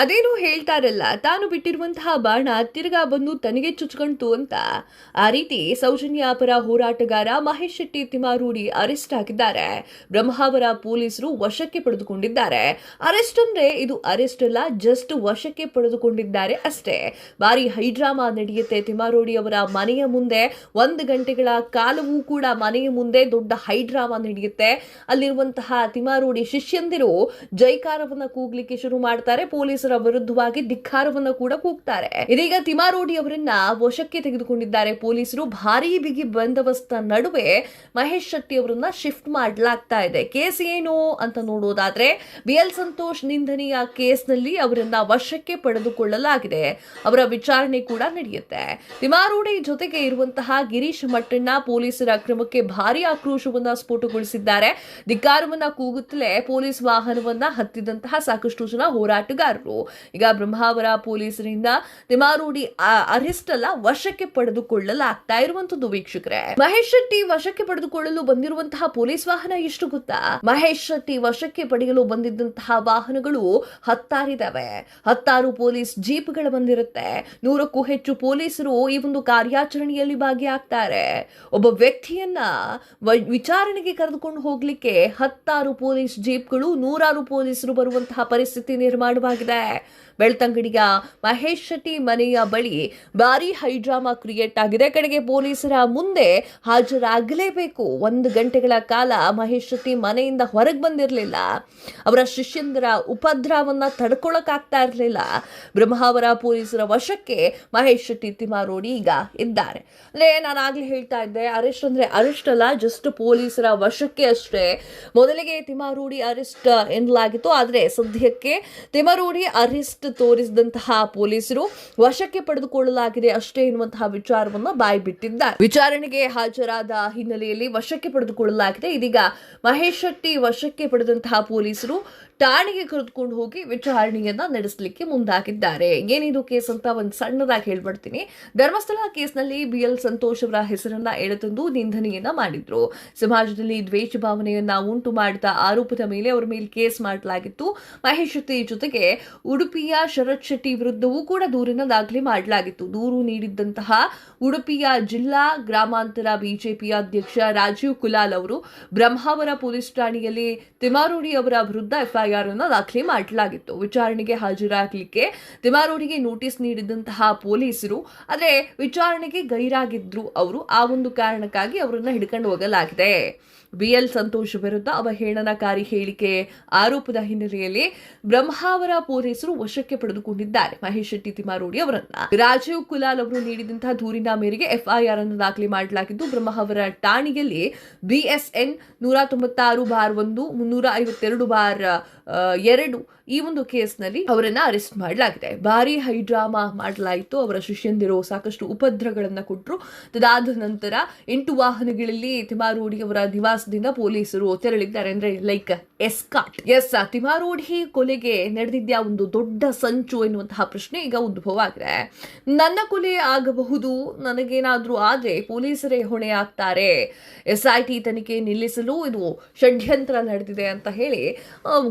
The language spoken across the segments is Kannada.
ಅದೇನೋ ಹೇಳ್ತಾರಲ್ಲ, ತಾನು ಬಿಟ್ಟಿರುವಂತಹ ಬಾಣ ತಿರ್ಗಾ ಬಂದು ತನಗೆ ಚುಚ್ಕೊಂತು ಅಂತ. ಆ ರೀತಿ ಸೌಜನ್ಯ ಪರ ಹೋರಾಟಗಾರ ಮಹೇಶ್ ಶೆಟ್ಟಿ ತಿಮಾರೂಡಿ ಅರೆಸ್ಟ್ ಆಗಿದ್ದಾರೆ ಬ್ರಹ್ಮಾವರ ಪೊಲೀಸರು ವಶಕ್ಕೆ ಪಡೆದುಕೊಂಡಿದ್ದಾರೆ. ಅರೆಸ್ಟ್ ಅಂದ್ರೆ ಇದು ಅರೆಸ್ಟ್ ಅಲ್ಲ, ಜಸ್ಟ್ ವಶಕ್ಕೆ ಪಡೆದುಕೊಂಡಿದ್ದಾರೆ ಅಷ್ಟೇ. ಭಾರಿ ಹೈಡ್ರಾಮಾ ನಡೆಯುತ್ತೆ ತಿಮಾರೋಡಿ ಅವರ ಮನೆಯ ಮುಂದೆ. ಒಂದು ಗಂಟೆಗಳ ಕಾಲವೂ ಕೂಡ ಮನೆಯ ಮುಂದೆ ದೊಡ್ಡ ಹೈಡ್ರಾಮಾ ನಡೆಯುತ್ತೆ. ಅಲ್ಲಿರುವಂತಹ ತಿಮಾರೋಡಿ ಶಿಷ್ಯಂದಿರು ಜೈಕಾರವನ್ನ ಕೂಗ್ಲಿಕ್ಕೆ ಶುರು ಮಾಡ್ತಾರೆ ಪೊಲೀಸರ ವಿರುದ್ಧವಾಗಿ ಧಿಕ್ಕಾರವನ್ನ ಕೂಡ ಕೂಗ್ತಾರೆ. ಇದೀಗ ತಿಮಾರೋಡಿ ಅವರನ್ನ ವಶಕ್ಕೆ ತೆಗೆದುಕೊಂಡಿದ್ದಾರೆ ಪೊಲೀಸರು. ಭಾರೀ ಬಿಗಿ ಬಂದೋಬಸ್ತ್ ನಡುವೆ ಮಹೇಶ್ ಶೆಟ್ಟಿ ಅವರನ್ನ ಶಿಫ್ಟ್ ಮಾಡಲಾಗ್ತಾ ಇದೆ. ಕೇಸ್ ಏನು ಅಂತ ನೋಡೋದಾದ್ರೆ, ಬಿ ಎಲ್ ಸಂತೋಷ್ ನಿಂದನೆಯ ಕೇಸ್ನಲ್ಲಿ ಅವರನ್ನ ವಶಕ್ಕೆ ಪಡೆದುಕೊಳ್ಳಲಾಗಿದೆ. ಅವರ ವಿಚಾರಣೆ ಕೂಡ ನಡೆಯುತ್ತೆ. ತಿಮಾರೋಡಿ ಜೊತೆಗೆ ಇರುವಂತಹ ಗಿರೀಶ್ ಮಟ್ಟಣ್ಣ ಪೊಲೀಸರ ಕ್ರಮಕ್ಕೆ ಭಾರಿ ಆಕ್ರೋಶವನ್ನ ಸ್ಫೋಟಗೊಳಿಸಿದ್ದಾರೆ. ಧಿಕ್ಕಾರವನ್ನ ಕೂಗುತ್ತಲೇ ಪೊಲೀಸ್ ವಾಹನವನ್ನ ಹತ್ತಿದಂತಹ ಸಾಕಷ್ಟು ಜನ ಹೋರಾಟಗಾರರು. ಈಗ ಬ್ರಹ್ಮಾವರ ಪೊಲೀಸರಿಂದ ತಿಮಾರೂಡಿ ಅರೆಸ್ಟ್ ಅಲ್ಲ ವಶಕ್ಕೆ ಪಡೆದುಕೊಳ್ಳಲಾಗ್ತಾ ಇರುವಂತದ್ದು ವೀಕ್ಷಕರೇ. ಮಹೇಶ್ ಶೆಟ್ಟಿ ವಶಕ್ಕೆ ಪಡೆದುಕೊಳ್ಳಲು ಬಂದಿರುವಂತಹ ಪೊಲೀಸ್ ವಾಹನ ಎಷ್ಟು ಗೊತ್ತಾ? ಮಹೇಶ್ ಶೆಟ್ಟಿ ವಶಕ್ಕೆ ಪಡೆಯಲು ಬಂದಿದ್ದಂತಹ ವಾಹನಗಳು ಹತ್ತಾರಿದಾವೆ. ಹತ್ತಾರು ಪೊಲೀಸ್ ಜೀಪ್ಗಳು ಬಂದಿರುತ್ತೆ. ನೂರಕ್ಕೂ ಹೆಚ್ಚು ಪೊಲೀಸರು ಈ ಒಂದು ಕಾರ್ಯಾಚರಣೆಯಲ್ಲಿ ಭಾಗಿಯಾಗ್ತಾರೆ. ಒಬ್ಬ ವ್ಯಕ್ತಿಯನ್ನ ವಿಚಾರಣೆಗೆ ಕರೆದುಕೊಂಡು ಹೋಗ್ಲಿಕ್ಕೆ ಹತ್ತಾರು ಪೊಲೀಸ್ ಜೀಪ್ಗಳು ನೂರಾರು ಪೊಲೀಸರು ಬರುವಂತಹ ಪರಿಸ್ಥಿತಿ ನಿರ್ಮಾಣವಾಗಿದೆ. ಬೆಳ್ತಂಗಡಿಯ ಮಹೇಶ್ ಶೆಟ್ಟಿ ಮನೆಯ ಬಳಿ ಭಾರಿ ಹೈಡ್ರಾಮಾ ಕ್ರಿಯೇಟ್ ಆಗಿದೆ. ಕಡೆಗೆ ಪೊಲೀಸರ ಮುಂದೆ ಹಾಜರಾಗಲೇಬೇಕು. ಒಂದು ಗಂಟೆಗಳ ಕಾಲ ಮಹೇಶ್ ಶೆಟ್ಟಿ ಮನೆಯಿಂದ ಹೊರಗೆ ಬಂದಿರಲಿಲ್ಲ. ಅವರ ಶಿಷ್ಯಂದರ ಉಪದ್ರವನ್ನ ತಡ್ಕೊಳಕ್ಕಾಗ್ತಾ ಇರಲಿಲ್ಲ. ಬ್ರಹ್ಮಾವರ ಪೊಲೀಸರ ವಶಕ್ಕೆ ಮಹೇಶ್ ಶೆಟ್ಟಿ ತಿಮಾರೋಡಿ ಈಗ ಇದ್ದಾರೆ. ಅಂದ್ರೆ ನಾನು ಆಗ್ಲೇ ಹೇಳ್ತಾ ಇದ್ದೆ, ಅರೆಸ್ಟ್ ಅಂದ್ರೆ ಅರೆಸ್ಟ್ ಅಲ್ಲ ಜಸ್ಟ್ ಪೊಲೀಸರ ವಶಕ್ಕೆ ಅಷ್ಟೇ. ಮೊದಲಿಗೆ ತಿಮಾರೂಡಿ ಅರೆಸ್ಟ್ ಎನ್ನಲಾಗಿತ್ತು, ಆದರೆ ಸದ್ಯಕ್ಕೆ ತಿಮರೂಡಿ ಅರೆಸ್ಟ್ ತೋರಿಸಿದಂತಹ ಪೊಲೀಸರು ವಶಕ್ಕೆ ಪಡೆದುಕೊಳ್ಳಲಾಗಿದೆ ಅಷ್ಟೇ ಎನ್ನುವಂತಹ ವಿಚಾರವನ್ನು ಬಾಯಿ ಬಿಟ್ಟಿದ್ದಾರೆ ವಿಚಾರಣೆಗೆ ಹಾಜರಾದ ಹಿನ್ನೆಲೆಯಲ್ಲಿ ವಶಕ್ಕೆ ಪಡೆದುಕೊಳ್ಳಲಾಗಿದೆ. ಇದೀಗ ಮಹೇಶ್ ಶೆಟ್ಟಿ ವಶಕ್ಕೆ ಪಡೆದಂತಹ ಪೊಲೀಸರು ಠಾಣೆಗೆ ಕರೆದುಕೊಂಡು ಹೋಗಿ ವಿಚಾರಣೆಯನ್ನ ನಡೆಸಲಿಕ್ಕೆ ಮುಂದಾಗಿದ್ದಾರೆ. ಏನಿದು ಕೇಸ್ ಅಂತ ಒಂದು ಸಣ್ಣದಾಗಿ ಹೇಳ್ಬಿಡ್ತೀನಿ. ಧರ್ಮಸ್ಥಳ ಕೇಸ್ನಲ್ಲಿ ಬಿ ಎಲ್ ಸಂತೋಷ್ ಅವರ ಹೆಸರನ್ನ ಎಳೆತಂದು ನಿಂದನೆಯನ್ನ ಮಾಡಿದ್ರು. ಸಮಾಜದಲ್ಲಿ ದ್ವೇಷ ಭಾವನೆಯನ್ನ ಉಂಟು ಮಾಡಿದ ಆರೋಪದ ಮೇಲೆ ಅವರ ಮೇಲೆ ಕೇಸ್ ಮಾಡಲಾಗಿತ್ತು. ಮಹೇಶ್ ಜೊತೆಗೆ ಉಡುಪಿಯ ಶರತ್ ಶೆಟ್ಟಿ ವಿರುದ್ಧವೂ ಕೂಡ ದೂರಿನ ದಾಖಲೆ ಮಾಡಲಾಗಿತ್ತು. ದೂರು ನೀಡಿದ್ದಂತಹ ಉಡುಪಿಯ ಜಿಲ್ಲಾ ಗ್ರಾಮಾಂತರ ಬಿಜೆಪಿ ಅಧ್ಯಕ್ಷ ರಾಜೀವ್ ಕುಲಾಲ್ ಅವರು ಬ್ರಹ್ಮಾವರ ಪೊಲೀಸ್ ಠಾಣೆಯಲ್ಲಿ ತಿಮಾರೋಡಿ ಅವರ ವಿರುದ್ಧ ಎಫ್ಐಆರ್ ಅನ್ನು ದಾಖಲೆ ಮಾಡಲಾಗಿತ್ತು. ವಿಚಾರಣೆಗೆ ಹಾಜರಾಗಲಿಕ್ಕೆ ತಿಮಾರೋಡಿಗೆ ನೋಟಿಸ್ ನೀಡಿದಂತಹ ಪೊಲೀಸರು, ಆದರೆ ವಿಚಾರಣೆಗೆ ಗೈರಾಗಿದ್ರು ಅವರು. ಆ ಒಂದು ಕಾರಣಕ್ಕಾಗಿ ಅವರನ್ನ ಹಿಡ್ಕೊಂಡು ಹೋಗಲಾಗಿದೆ. ಬಿ ಎಲ್ ಸಂತೋಷ್ ವಿರುದ್ಧ ಅವಹೇಳನಕಾರಿ ಹೇಳಿಕೆ ಆರೋಪದ ಹಿನ್ನೆಲೆಯಲ್ಲಿ ಬ್ರಹ್ಮಾವರ ಪೊಲೀಸರು ವಶಕ್ಕೆ ಪಡೆದುಕೊಂಡಿದ್ದಾರೆ ಮಹೇಶ್ ಶೆಟ್ಟಿ ತಿಮಾರೋಡಿ ಅವರನ್ನ. ರಾಜೀವ್ ಕುಲಾಲ್ ಅವರು ನೀಡಿದಂತಹ ದೂರಿನ ಮೇರೆಗೆ ಎಫ್ಐಆರ್ ಅನ್ನು ದಾಖಲೆ ಮಾಡಲಾಗಿದ್ದು ಬ್ರಹ್ಮಾವರ ಠಾಣೆಯಲ್ಲಿ ಬಿಎಸ್ಎನ್ ನೂರ ತೊಂಬತ್ತಾರು ಬಾರ್ ಒಂದು, ಮುನ್ನೂರ ಐವತ್ತೆರಡು ಬಾರ್ ಎರಡು ಈ ಒಂದು ಕೇಸ್ನಲ್ಲಿ ಅವರನ್ನ ಅರೆಸ್ಟ್ ಮಾಡಲಾಗಿದೆ. ಭಾರಿ ಹೈಡ್ರಾಮಾ ಮಾಡಲಾಯಿತು. ಅವರ ಶಿಷ್ಯಂದಿರು ಸಾಕಷ್ಟು ಉಪದ್ರಗಳನ್ನ ಕೊಟ್ಟರು ತದಾದ ನಂತರ ಎಂಟು ವಾಹನಗಳಲ್ಲಿ ತಿಮಾರೋಡಿ ಅವರ ನಿವಾಸದಿಂದ ಪೊಲೀಸರು ತೆರಳಿದ್ದಾರೆ. ಅಂದ್ರೆ ಲೈಕ್ ಎಸ್ಕಾಟ್ ಎಸ್ ತಿಮಾರೋಡಿ ಕೊಲೆಗೆ ನಡೆದಿದ್ದ ಒಂದು ದೊಡ್ಡ ಸಂಚು ಎನ್ನುವಂತಹ ಪ್ರಶ್ನೆ ಈಗ ಉದ್ಭವ ಆಗಿದೆ. ನನ್ನ ಕೊಲೆ ಆಗಬಹುದು, ನನಗೇನಾದ್ರೂ ಆದ್ರೆ ಪೊಲೀಸರೇ ಹೊಣೆ ಆಗ್ತಾರೆ ಎಸ್ ಐ ಟಿ ತನಿಖೆ ನಿಲ್ಲಿಸಲು ಇದು ಷಡ್ಯಂತ್ರ ನಡೆದಿದೆ ಅಂತ ಹೇಳಿ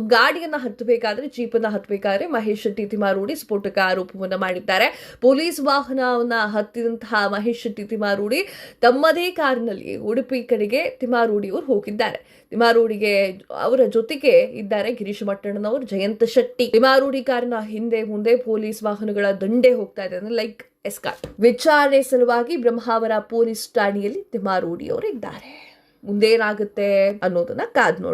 ಗಾಡಿಯನ್ನ ಹತ್ತಬೇಕಾದ್ರೆ ಜೀಪನ್ನ ಹತ್ತಬೇಕಾದ್ರೆ ಮಹೇಶ್ ಶೆಟ್ಟಿ ತಿಮಾರೂಡಿ ಸ್ಫೋಟಕ ಆರೋಪವನ್ನ ಮಾಡಿದ್ದಾರೆ. ಪೊಲೀಸ್ ವಾಹನವನ್ನ ಹತ್ತಿದಂತಹ ಮಹೇಶ್ ಶೆಟ್ಟಿ ತಿಮಾರೂಡಿ ತಮ್ಮದೇ ಕಾರಿನಲ್ಲಿ ಉಡುಪಿ ಕಡೆಗೆ ತಿಮಾರೂಡಿ ಅವರು ಹೋಗಿದ್ದಾರೆ. ತಿಮಾರೂಡಿಗೆ ಅವರ ಜೊತೆಗೆ ಇದ್ದಾರೆ ಗಿರೀಶ್ ಮಟ್ಟಣ್ಣನವರು, ಜಯಂತ ಶೆಟ್ಟಿ. ತಿಮಾರೂಡಿ ಕಾರಿನ ಹಿಂದೆ ಮುಂದೆ ಪೊಲೀಸ್ ವಾಹನಗಳ ದಂಡೆ ಹೋಗ್ತಾ ಇದೆ ಅಂದ್ರೆ ಲೈಕ್ ಎಸ್ಕಾಟ್. ವಿಚಾರಣೆ ಸಲುವಾಗಿ ಬ್ರಹ್ಮಾವರ ಪೊಲೀಸ್ ಠಾಣೆಯಲ್ಲಿ ತಿಮಾರೂಡಿ ಅವರು ಇದ್ದಾರೆ ಮುಂದೇನಾಗುತ್ತೆ ಅನ್ನೋದನ್ನ ಕಾದ್ ನೋಡಿ